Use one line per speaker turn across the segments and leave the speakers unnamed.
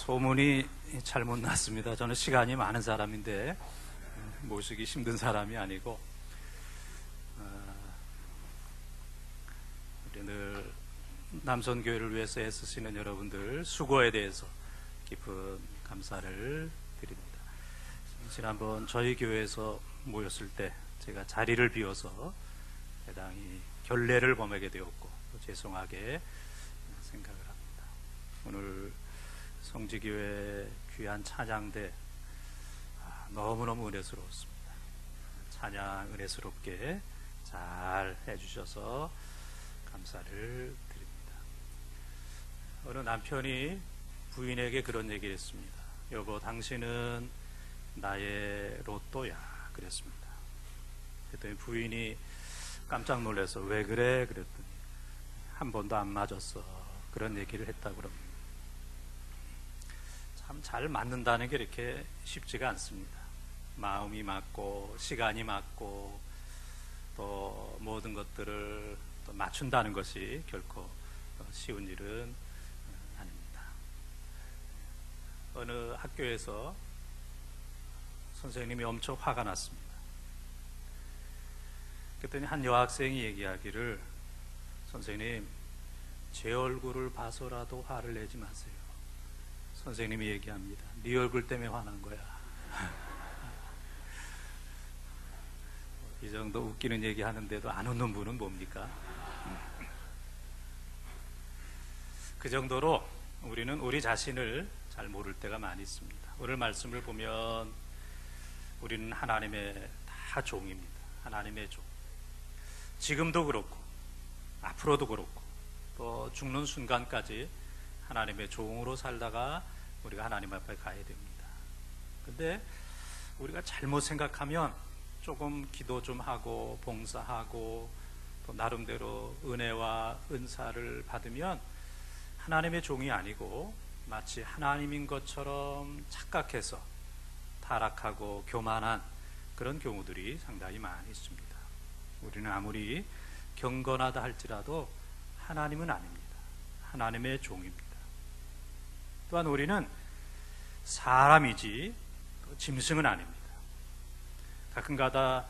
소문이 잘못 났습니다. 저는 시간이 많은 사람인데 모시기 힘든 사람이 아니고 어, 우리 늘 남선교회를 위해서 애쓰시는 여러분들 수고에 대해서 깊은 감사를 드립니다. 지난번 저희 교회에서 모였을 때 제가 자리를 비워서 대당히 결례를 범하게 되었고 죄송하게 생각을 합니다. 오늘 성지교회 귀한 찬양대 아, 너무너무 은혜스러웠습니다. 찬양 은혜스럽게 잘 해주셔서 감사를 드립니다. 어느 남편이 부인에게 그런 얘기를 했습니다. 여보, 당신은 나의 로또야. 그랬습니다. 그랬더니 부인이 깜짝 놀라서 왜 그래? 그랬더니 한 번도 안 맞았어. 그런 얘기를 했다고 그럽니다. 참 잘 맞는다는 게 이렇게 쉽지가 않습니다. 마음이 맞고, 시간이 맞고, 또 모든 것들을 또 맞춘다는 것이 결코 쉬운 일은 아닙니다. 어느 학교에서 선생님이 엄청 화가 났습니다. 그랬더니 한 여학생이 얘기하기를 선생님 제 얼굴을 봐서라도 화를 내지 마세요. 선생님이 얘기합니다. 네 얼굴 때문에 화난 거야. 이 정도 웃기는 얘기 하는데도 안 웃는 분은 뭡니까? 그 정도로 우리는 우리 자신을 잘 모를 때가 많이 있습니다. 오늘 말씀을 보면 우리는 하나님의 다 종입니다. 하나님의 종. 지금도 그렇고, 앞으로도 그렇고, 또 죽는 순간까지 하나님의 종으로 살다가 우리가 하나님 앞에 가야 됩니다. 근데 우리가 잘못 생각하면 조금 기도 좀 하고 봉사하고 또 나름대로 은혜와 은사를 받으면 하나님의 종이 아니고 마치 하나님인 것처럼 착각해서 타락하고 교만한 그런 경우들이 상당히 많이 있습니다. 우리는 아무리 경건하다 할지라도 하나님은 아닙니다. 하나님의 종입니다. 또한 우리는 사람이지 짐승은 아닙니다. 가끔가다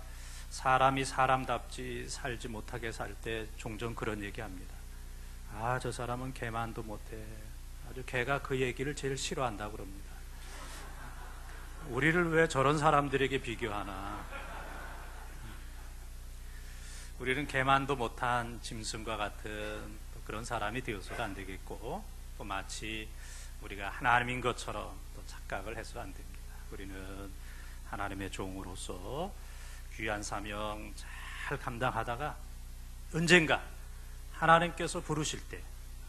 사람이 사람답지 살지 못하게 살 때 종종 그런 얘기합니다. 아, 저 사람은 개만도 못해. 아주 개가 그 얘기를 제일 싫어한다고 그럽니다. 우리를 왜 저런 사람들에게 비교하나? 우리는 개만도 못한 짐승과 같은 그런 사람이 되어서도 안 되겠고, 또 마치 우리가 하나님인 것처럼 또 착각을 해서 안 됩니다. 우리는 하나님의 종으로서 귀한 사명 잘 감당하다가 언젠가 하나님께서 부르실 때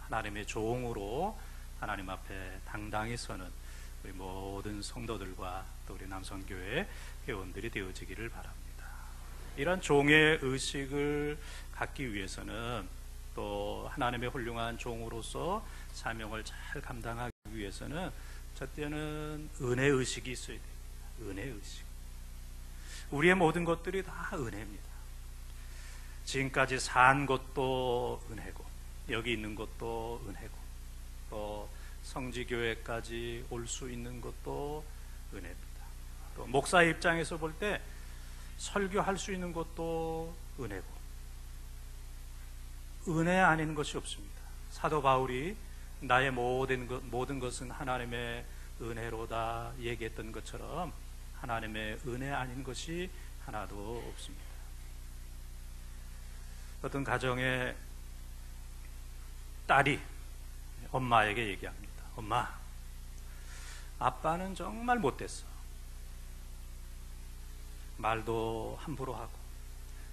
하나님의 종으로 하나님 앞에 당당히 서는 우리 모든 성도들과 또 우리 남성교회 회원들이 되어지기를 바랍니다. 이런 종의 의식을 갖기 위해서는 또 하나님의 훌륭한 종으로서 사명을 잘 감당하기 위해서는 첫째는 은혜 의식이 있어야 됩니다. 은혜 의식. 우리의 모든 것들이 다 은혜입니다. 지금까지 산 것도 은혜고, 여기 있는 것도 은혜고, 또 성지교회까지 올 수 있는 것도 은혜입니다. 또 목사의 입장에서 볼 때 설교할 수 있는 것도 은혜고, 은혜 아닌 것이 없습니다. 사도 바울이 나의 모든 것, 모든 것은 하나님의 은혜로다 얘기했던 것처럼 하나님의 은혜 아닌 것이 하나도 없습니다. 어떤 가정의 딸이 엄마에게 얘기합니다. 엄마, 아빠는 정말 못됐어. 말도 함부로 하고,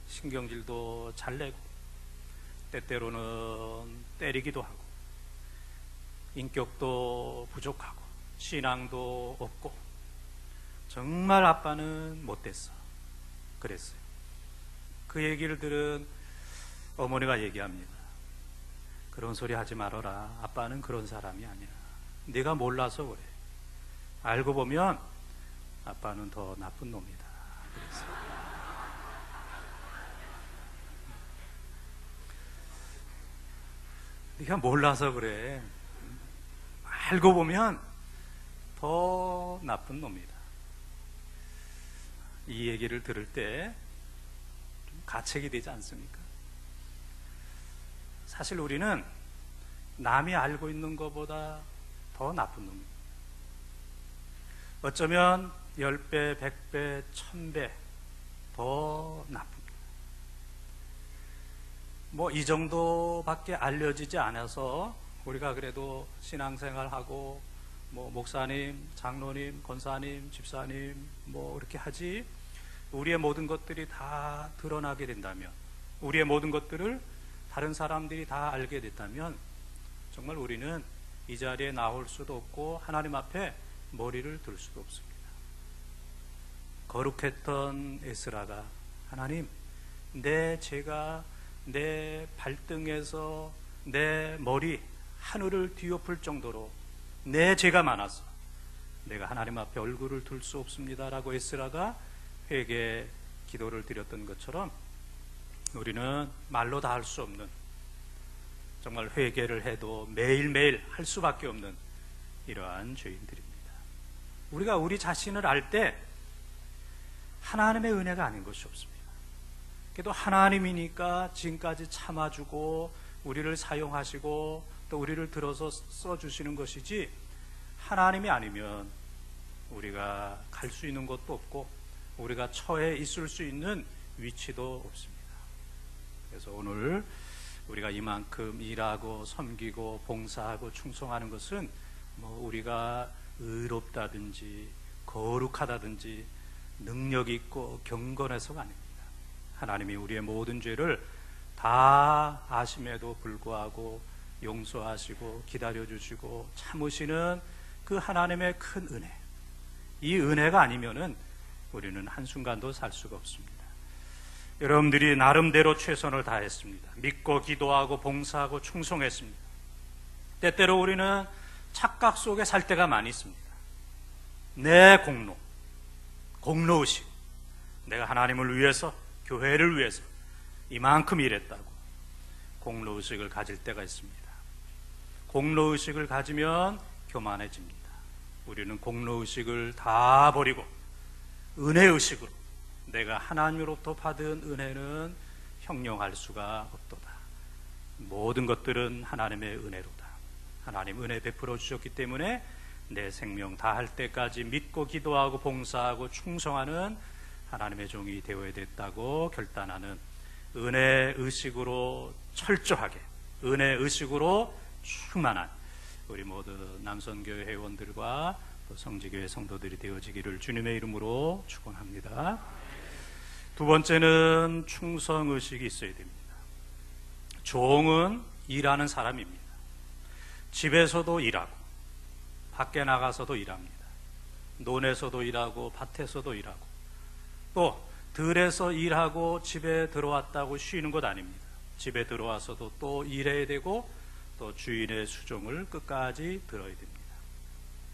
신경질도 잘 내고, 때때로는 때리기도 하고, 인격도 부족하고, 신앙도 없고, 정말 아빠는 못됐어. 그랬어요. 그 얘기를 들은 어머니가 얘기합니다. 그런 소리 하지 말아라. 아빠는 그런 사람이 아니야. 네가 몰라서 그래. 알고 보면 아빠는 더 나쁜 놈이다. 그랬어요. 네가 몰라서 그래. 알고 보면 더 나쁜 놈이다. 이 얘기를 들을 때 가책이 되지 않습니까? 사실 우리는 남이 알고 있는 것보다 더 나쁜 놈입니다. 어쩌면 10배, 100배, 1000배 더 나쁩니다. 뭐 이 정도밖에 알려지지 않아서 우리가 그래도 신앙생활하고 뭐 목사님, 장로님, 권사님, 집사님 뭐 이렇게 하지 우리의 모든 것들이 다 드러나게 된다면 우리의 모든 것들을 다른 사람들이 다 알게 됐다면 정말 우리는 이 자리에 나올 수도 없고 하나님 앞에 머리를 들 수도 없습니다. 거룩했던 에스라가 하나님 내 죄가 내 발등에서 내 머리 하늘을 뒤엎을 정도로 내 죄가 많아서 내가 하나님 앞에 얼굴을 둘 수 없습니다라고 에스라가 회개 기도를 드렸던 것처럼 우리는 말로 다 할 수 없는 정말 회개를 해도 매일매일 할 수밖에 없는 이러한 죄인들입니다. 우리가 우리 자신을 알 때 하나님의 은혜가 아닌 것이 없습니다. 그래도 하나님이니까 지금까지 참아주고 우리를 사용하시고 또 우리를 들어서 써주시는 것이지 하나님이 아니면 우리가 갈 수 있는 것도 없고 우리가 처해 있을 수 있는 위치도 없습니다. 그래서 오늘 우리가 이만큼 일하고 섬기고 봉사하고 충성하는 것은 뭐 우리가 의롭다든지 거룩하다든지 능력 있고 경건해서가 아닙니다. 하나님이 우리의 모든 죄를 다 아심에도 불구하고 용서하시고 기다려 주시고 참으시는 그 하나님의 큰 은혜. 이 은혜가 아니면은 우리는 한순간도 살 수가 없습니다. 여러분들이 나름대로 최선을 다했습니다. 믿고 기도하고 봉사하고 충성했습니다. 때때로 우리는 착각 속에 살 때가 많이 있습니다. 내 공로, 공로의식. 내가 하나님을 위해서, 교회를 위해서 이만큼 일했다고 공로의식을 가질 때가 있습니다. 공로의식을 가지면 교만해집니다. 우리는 공로의식을 다 버리고 은혜의식으로 내가 하나님으로부터 받은 은혜는 형용할 수가 없도다. 모든 것들은 하나님의 은혜로다. 하나님 은혜 베풀어 주셨기 때문에 내 생명 다 할 때까지 믿고 기도하고 봉사하고 충성하는 하나님의 종이 되어야 됐다고 결단하는 은혜 의식으로 철저하게 은혜 의식으로 충만한 우리 모두 남선교회 회원들과 성지교회 성도들이 되어지기를 주님의 이름으로 축원합니다. 두 번째는 충성 의식이 있어야 됩니다. 종은 일하는 사람입니다. 집에서도 일하고 밖에 나가서도 일합니다. 논에서도 일하고 밭에서도 일하고 또 들에서 일하고 집에 들어왔다고 쉬는 것 아닙니다. 집에 들어와서도 또 일해야 되고 또 주인의 수종을 끝까지 들어야 됩니다.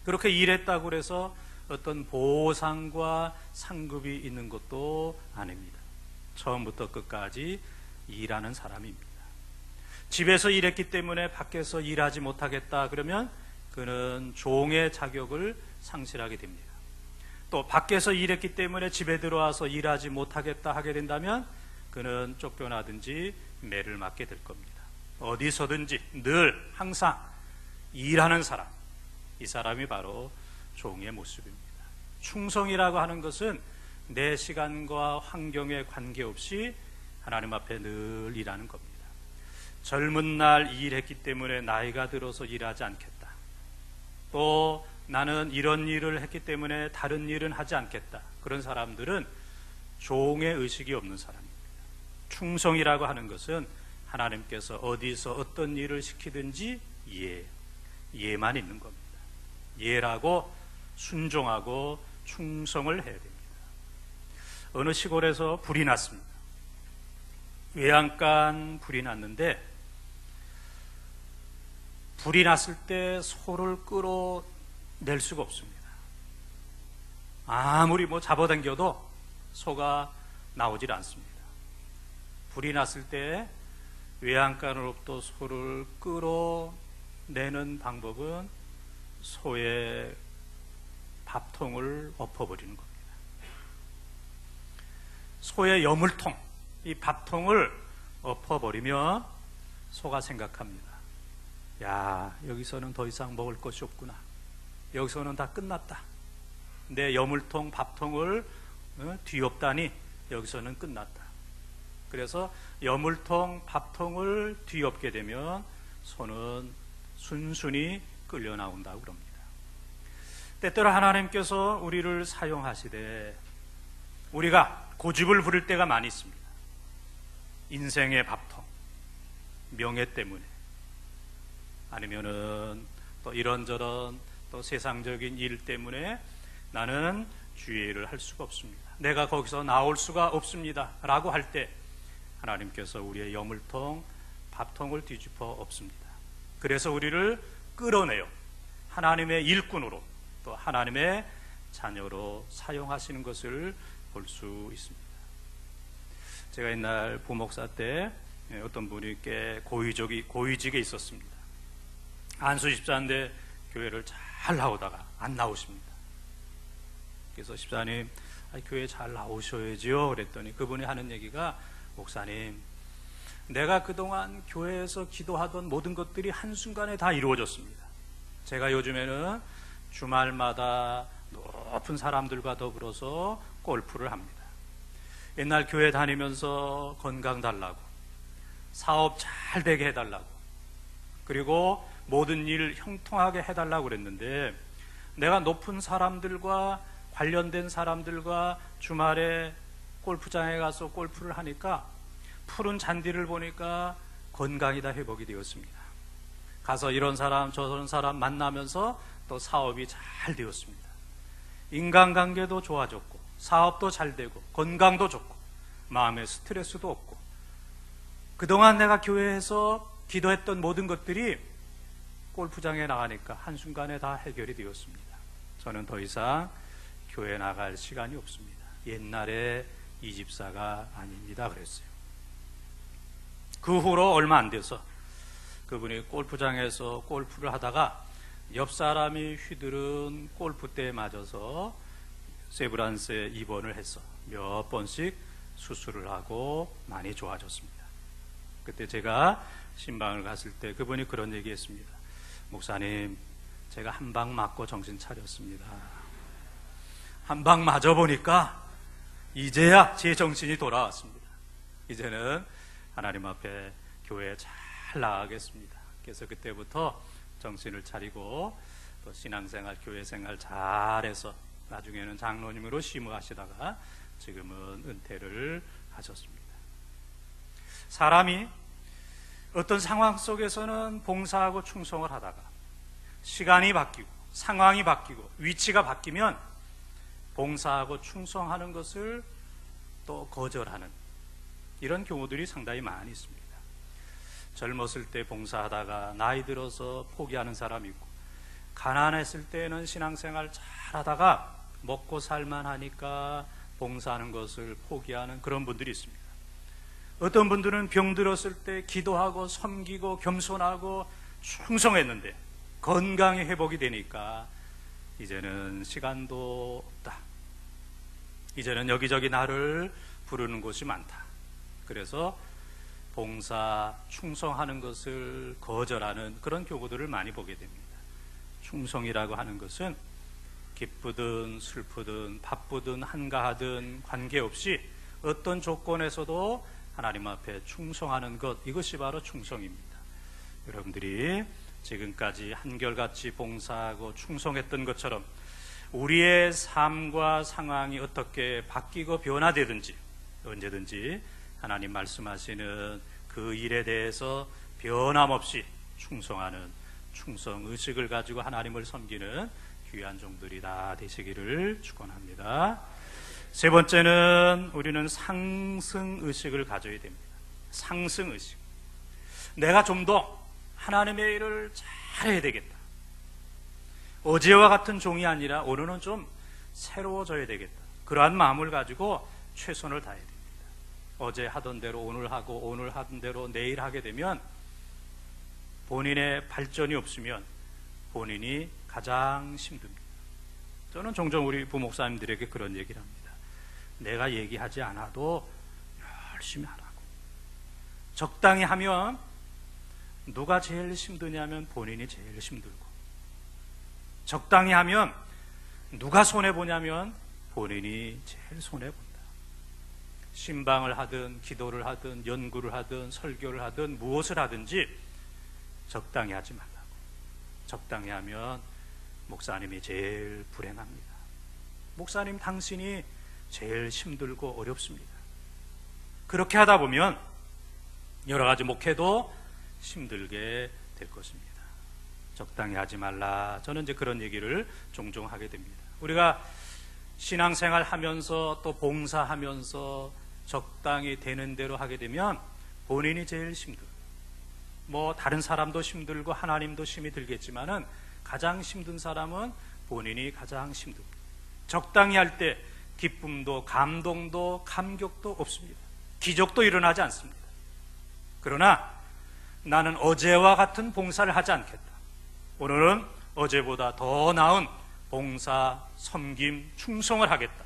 그렇게 일했다고 해서 어떤 보상과 상급이 있는 것도 아닙니다. 처음부터 끝까지 일하는 사람입니다. 집에서 일했기 때문에 밖에서 일하지 못하겠다 그러면 그는 종의 자격을 상실하게 됩니다. 또 밖에서 일했기 때문에 집에 들어와서 일하지 못하겠다 하게 된다면 그는 쫓겨나든지 매를 맞게 될 겁니다. 어디서든지 늘 항상 일하는 사람, 이 사람이 바로 종의 모습입니다. 충성이라고 하는 것은 내 시간과 환경에 관계없이 하나님 앞에 늘 일하는 겁니다. 젊은 날 일했기 때문에 나이가 들어서 일하지 않겠다. 또 나는 이런 일을 했기 때문에 다른 일은 하지 않겠다. 그런 사람들은 종의 의식이 없는 사람입니다. 충성이라고 하는 것은 하나님께서 어디서 어떤 일을 시키든지 예, 예만 있는 겁니다. 예라고 순종하고 충성을 해야 됩니다. 어느 시골에서 불이 났습니다. 외양간 불이 났는데 불이 났을 때 소를 끌어낼 수가 없습니다. 아무리 뭐 잡아당겨도 소가 나오질 않습니다. 불이 났을 때 외양간으로부터 소를 끌어내는 방법은 소의 밥통을 엎어버리는 겁니다. 소의 여물통, 이 밥통을 엎어버리면 소가 생각합니다. 야, 여기서는 더 이상 먹을 것이 없구나. 여기서는 다 끝났다. 내 여물통, 밥통을 어, 뒤엎다니 여기서는 끝났다. 그래서 여물통, 밥통을 뒤엎게 되면 소는 순순히 끌려 나온다고 그럽니다. 때때로 하나님께서 우리를 사용하시되 우리가 고집을 부릴 때가 많이 있습니다. 인생의 밥통, 명예 때문에 아니면은 또 이런저런 또 세상적인 일 때문에 나는 주의를 할 수가 없습니다. 내가 거기서 나올 수가 없습니다. 라고 할 때 하나님께서 우리의 여물통, 밥통을 뒤집어 엎습니다. 그래서 우리를 끌어내요. 하나님의 일꾼으로 또 하나님의 자녀로 사용하시는 것을 볼 수 있습니다. 제가 옛날 부목사 때 어떤 분이 꽤 고위적이, 고위직에 있었습니다. 안수 집사인데 교회를 잘 나오다가 안 나오십니다. 그래서 집사님, 아, 교회 잘 나오셔야지요. 그랬더니 그분이 하는 얘기가 목사님, 내가 그동안 교회에서 기도하던 모든 것들이 한순간에 다 이루어졌습니다. 제가 요즘에는 주말마다 높은 사람들과 더불어서 골프를 합니다. 옛날 교회 다니면서 건강 달라고, 사업 잘 되게 해달라고, 그리고 모든 일 형통하게 해달라고 그랬는데, 내가 높은 사람들과 관련된 사람들과 주말에 골프장에 가서 골프를 하니까 푸른 잔디를 보니까 건강이 다 회복이 되었습니다. 가서 이런 사람 저런 사람 만나면서 또 사업이 잘 되었습니다. 인간관계도 좋아졌고 사업도 잘 되고 건강도 좋고 마음의 스트레스도 없고 그동안 내가 교회에서 기도했던 모든 것들이 골프장에 나가니까 한순간에 다 해결이 되었습니다. 저는 더 이상 교회 나갈 시간이 없습니다. 옛날에 이 집사가 아닙니다. 그랬어요. 그 후로 얼마 안 돼서 그분이 골프장에서 골프를 하다가 옆 사람이 휘두른 골프대에 맞아서 세브란스에 입원을 해서 몇 번씩 수술을 하고 많이 좋아졌습니다. 그때 제가 신방을 갔을 때 그분이 그런 얘기 했습니다. 목사님, 제가 한 방 맞고 정신 차렸습니다. 한 방 맞아 보니까 이제야 제 정신이 돌아왔습니다. 이제는 하나님 앞에 교회에 잘 나가겠습니다. 그래서 그때부터 정신을 차리고 또 신앙생활, 교회생활 잘해서 나중에는 장로님으로 심무하시다가 지금은 은퇴를 하셨습니다. 사람이 어떤 상황 속에서는 봉사하고 충성을 하다가 시간이 바뀌고 상황이 바뀌고 위치가 바뀌면 봉사하고 충성하는 것을 또 거절하는 이런 경우들이 상당히 많이 있습니다. 젊었을 때 봉사하다가 나이 들어서 포기하는 사람이 있고 가난했을 때는 신앙생활 잘 하다가 먹고 살만 하니까 봉사하는 것을 포기하는 그런 분들이 있습니다. 어떤 분들은 병들었을 때 기도하고 섬기고 겸손하고 충성했는데 건강이 회복이 되니까 이제는 시간도 없다. 이제는 여기저기 나를 부르는 곳이 많다. 그래서 봉사, 충성하는 것을 거절하는 그런 교구들을 많이 보게 됩니다. 충성이라고 하는 것은 기쁘든 슬프든 바쁘든 한가하든 관계없이 어떤 조건에서도 하나님 앞에 충성하는 것 이것이 바로 충성입니다. 여러분들이 지금까지 한결같이 봉사하고 충성했던 것처럼 우리의 삶과 상황이 어떻게 바뀌고 변화되든지 언제든지 하나님 말씀하시는 그 일에 대해서 변함없이 충성하는 충성 의식을 가지고 하나님을 섬기는 귀한 종들이 다 되시기를 축원합니다. 세 번째는 우리는 상승 의식을 가져야 됩니다. 상승 의식. 내가 좀 더 하나님의 일을 잘해야 되겠다. 어제와 같은 종이 아니라 오늘은 좀 새로워져야 되겠다. 그러한 마음을 가지고 최선을 다해야 됩니다. 어제 하던 대로 오늘 하고 오늘 하던 대로 내일 하게 되면 본인의 발전이 없으면 본인이 가장 힘듭니다. 저는 종종 우리 부목사님들에게 그런 얘기를 합니다. 내가 얘기하지 않아도 열심히 하라고. 적당히 하면 누가 제일 힘드냐면 본인이 제일 힘들고 적당히 하면 누가 손해 보냐면 본인이 제일 손해 본다. 신방을 하든 기도를 하든 연구를 하든 설교를 하든 무엇을 하든지 적당히 하지 말라고. 적당히 하면 목사님이 제일 불행합니다. 목사님 당신이 제일 힘들고 어렵습니다. 그렇게 하다 보면 여러 가지 목회도 힘들게 될 것입니다. 적당히 하지 말라. 저는 이제 그런 얘기를 종종 하게 됩니다. 우리가 신앙생활 하면서 또 봉사하면서 적당히 되는 대로 하게 되면 본인이 제일 힘들고 뭐 다른 사람도 힘들고 하나님도 힘이 들겠지만은 가장 힘든 사람은 본인이 가장 힘듭니다. 적당히 할 때 기쁨도 감동도 감격도 없습니다. 기적도 일어나지 않습니다. 그러나 나는 어제와 같은 봉사를 하지 않겠다. 오늘은 어제보다 더 나은 봉사, 섬김, 충성을 하겠다.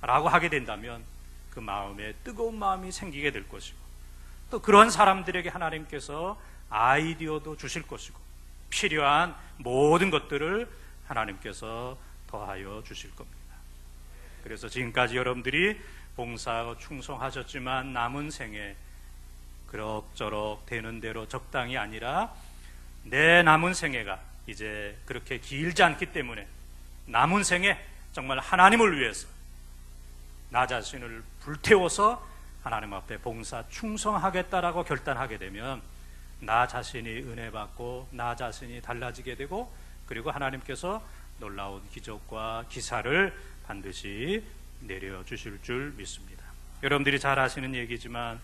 라고 하게 된다면 그 마음에 뜨거운 마음이 생기게 될 것이고 또 그런 사람들에게 하나님께서 아이디어도 주실 것이고 필요한 모든 것들을 하나님께서 더하여 주실 겁니다. 그래서 지금까지 여러분들이 봉사하고 충성하셨지만 남은 생에 그럭저럭 되는 대로 적당히 아니라 내 남은 생애가 이제 그렇게 길지 않기 때문에 남은 생에 정말 하나님을 위해서 나 자신을 불태워서 하나님 앞에 봉사 충성하겠다라고 결단하게 되면 나 자신이 은혜 받고 나 자신이 달라지게 되고 그리고 하나님께서 놀라운 기적과 기사를 반드시 내려 주실 줄 믿습니다. 여러분들이 잘 아시는 얘기지만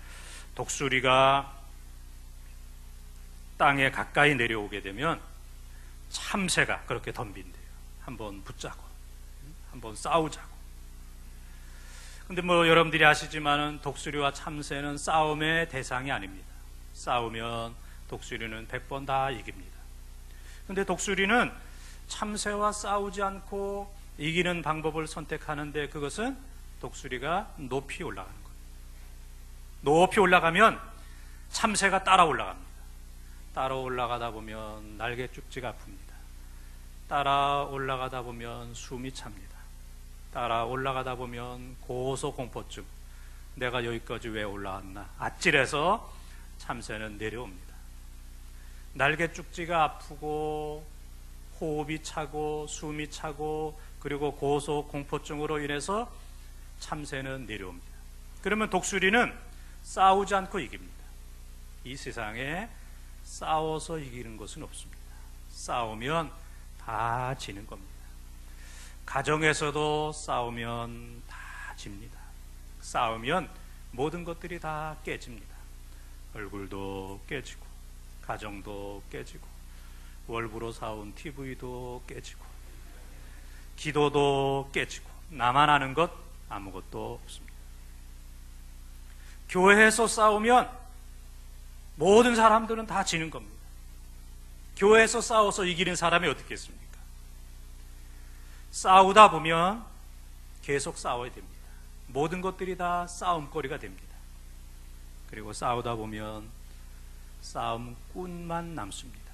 독수리가 땅에 가까이 내려오게 되면 참새가 그렇게 덤빈대요. 한번 붙자고, 한번 싸우자고. 근데 뭐 여러분들이 아시지만은 독수리와 참새는 싸움의 대상이 아닙니다. 싸우면 독수리는 100번 다 이깁니다. 근데 독수리는 참새와 싸우지 않고 이기는 방법을 선택하는데 그것은 독수리가 높이 올라가는 거예요. 높이 올라가면 참새가 따라 올라갑니다. 따라 올라가다 보면 날개 쭉지가 아픕니다. 따라 올라가다 보면 숨이 찹니다. 따라 올라가다 보면 고소공포증. 내가 여기까지 왜 올라왔나? 아찔해서 참새는 내려옵니다. 날개 쭉지가 아프고 호흡이 차고 숨이 차고 그리고 고소공포증으로 인해서 참새는 내려옵니다. 그러면 독수리는 싸우지 않고 이깁니다. 이 세상에 싸워서 이기는 것은 없습니다. 싸우면 다 지는 겁니다. 가정에서도 싸우면 다 집니다. 싸우면 모든 것들이 다 깨집니다. 얼굴도 깨지고, 가정도 깨지고, 월부로 사온 TV도 깨지고, 기도도 깨지고, 나만 아는 것 아무것도 없습니다. 교회에서 싸우면 모든 사람들은 다 지는 겁니다. 교회에서 싸워서 이기는 사람이 어떻게 있습니까? 싸우다 보면 계속 싸워야 됩니다. 모든 것들이 다 싸움거리가 됩니다. 그리고 싸우다 보면 싸움꾼만 남습니다.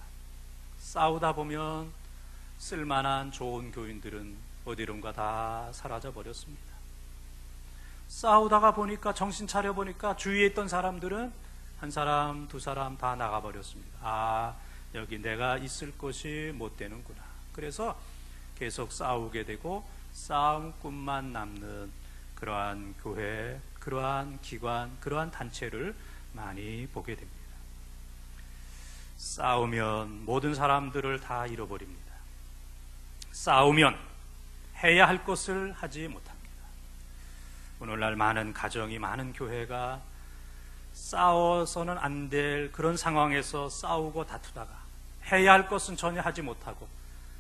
싸우다 보면 쓸만한 좋은 교인들은 어디론가 다 사라져 버렸습니다. 싸우다가 보니까 정신 차려 보니까 주위에 있던 사람들은 한 사람, 두 사람 다 나가 버렸습니다. 아, 여기 내가 있을 곳이 못 되는구나. 그래서 계속 싸우게 되고 싸움꾼만 남는 그러한 교회, 그러한 기관, 그러한 단체를 많이 보게 됩니다. 싸우면 모든 사람들을 다 잃어버립니다. 싸우면 해야 할 것을 하지 못합니다. 오늘날 많은 가정이 많은 교회가 싸워서는 안 될 그런 상황에서 싸우고 다투다가 해야 할 것은 전혀 하지 못하고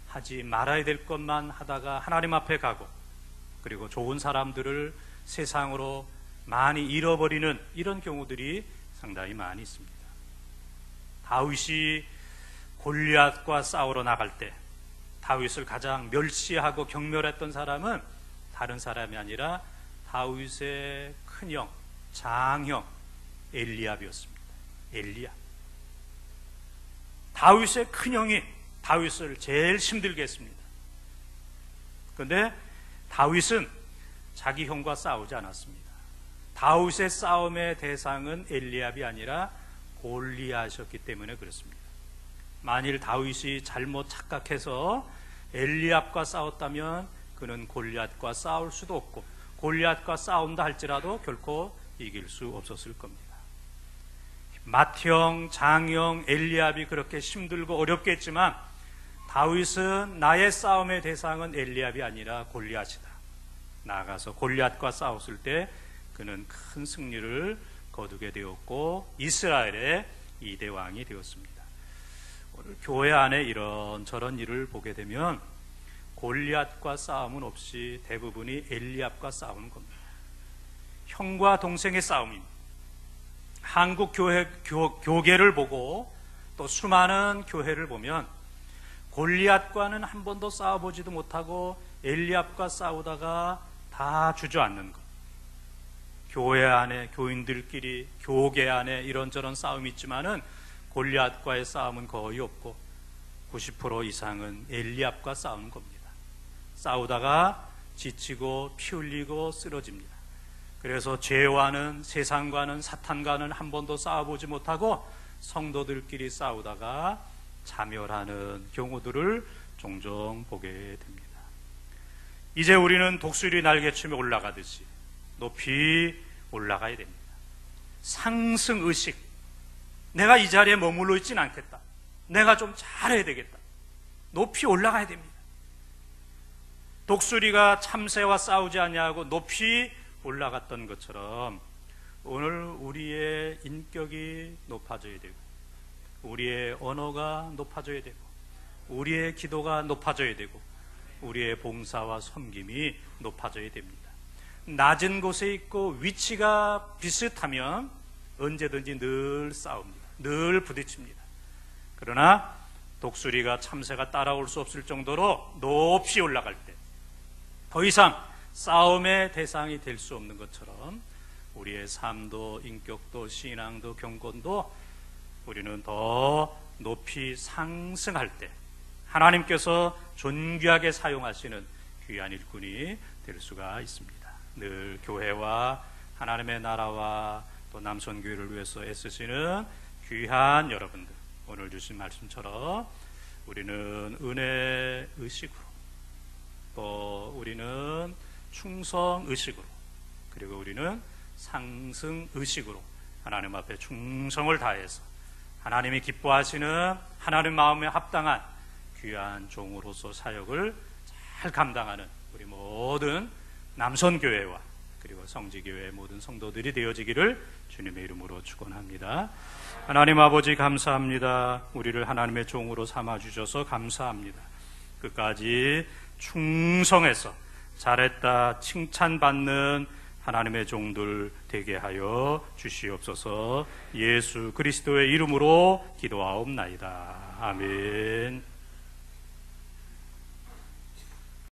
하지 말아야 될 것만 하다가 하나님 앞에 가고 그리고 좋은 사람들을 세상으로 많이 잃어버리는 이런 경우들이 상당히 많이 있습니다. 다윗이 골리앗과 싸우러 나갈 때 다윗을 가장 멸시하고 경멸했던 사람은 다른 사람이 아니라 다윗의 큰형, 장형 엘리압이었습니다. 엘리압. 다윗의 큰 형이 다윗을 제일 힘들게 했습니다. 그런데 다윗은 자기 형과 싸우지 않았습니다. 다윗의 싸움의 대상은 엘리압이 아니라 골리앗이었기 때문에 그렇습니다. 만일 다윗이 잘못 착각해서 엘리압과 싸웠다면 그는 골리앗과 싸울 수도 없고 골리앗과 싸운다 할지라도 결코 이길 수 없었을 겁니다. 맏형, 장형, 엘리압이 그렇게 힘들고 어렵겠지만 다윗은 나의 싸움의 대상은 엘리압이 아니라 골리앗이다. 나가서 골리앗과 싸웠을 때 그는 큰 승리를 거두게 되었고 이스라엘의 이대 왕이 되었습니다. 오늘 교회 안에 이런 저런 일을 보게 되면 골리앗과 싸움은 없이 대부분이 엘리압과 싸우는 겁니다. 형과 동생의 싸움입니다. 한국 교회 교, 교계를 보고 또 수많은 교회를 보면 골리앗과는 한 번도 싸워보지도 못하고 엘리압과 싸우다가 다 주저앉는 것. 교회 안에 교인들끼리 교계 안에 이런저런 싸움이 있지만은 골리앗과의 싸움은 거의 없고 90% 이상은 엘리압과 싸우는 겁니다. 싸우다가 지치고 피 흘리고 쓰러집니다. 그래서 죄와는 세상과는 사탄과는 한 번도 싸워보지 못하고 성도들끼리 싸우다가 자멸하는 경우들을 종종 보게 됩니다. 이제 우리는 독수리 날개춤에 올라가듯이 높이 올라가야 됩니다. 상승 의식, 내가 이 자리에 머물러 있지는 않겠다. 내가 좀 잘해야 되겠다. 높이 올라가야 됩니다. 독수리가 참새와 싸우지 않냐고 높이 올라갔던 것처럼 오늘 우리의 인격이 높아져야 되고 우리의 언어가 높아져야 되고 우리의 기도가 높아져야 되고 우리의 봉사와 섬김이 높아져야 됩니다. 낮은 곳에 있고 위치가 비슷하면 언제든지 늘 싸웁니다. 늘 부딪힙니다. 그러나 독수리가 참새가 따라올 수 없을 정도로 높이 올라갈 때 더 이상 싸움의 대상이 될 수 없는 것처럼 우리의 삶도 인격도 신앙도 경건도 우리는 더 높이 상승할 때 하나님께서 존귀하게 사용하시는 귀한 일꾼이 될 수가 있습니다. 늘 교회와 하나님의 나라와 또 남선교회를 위해서 애쓰시는 귀한 여러분들 오늘 주신 말씀처럼 우리는 은혜 의식으로 또 충성 의식으로 그리고 우리는 상승 의식으로 하나님 앞에 충성을 다해서 하나님이 기뻐하시는 하나님 마음에 합당한 귀한 종으로서 사역을 잘 감당하는 우리 모든 남선교회와 그리고 성지교회 모든 성도들이 되어지기를 주님의 이름으로 축원합니다. 하나님 아버지 감사합니다. 우리를 하나님의 종으로 삼아 주셔서 감사합니다. 끝까지 충성해서 잘했다 칭찬받는 하나님의 종들 되게 하여 주시옵소서. 예수 그리스도의 이름으로 기도하옵나이다. 아멘.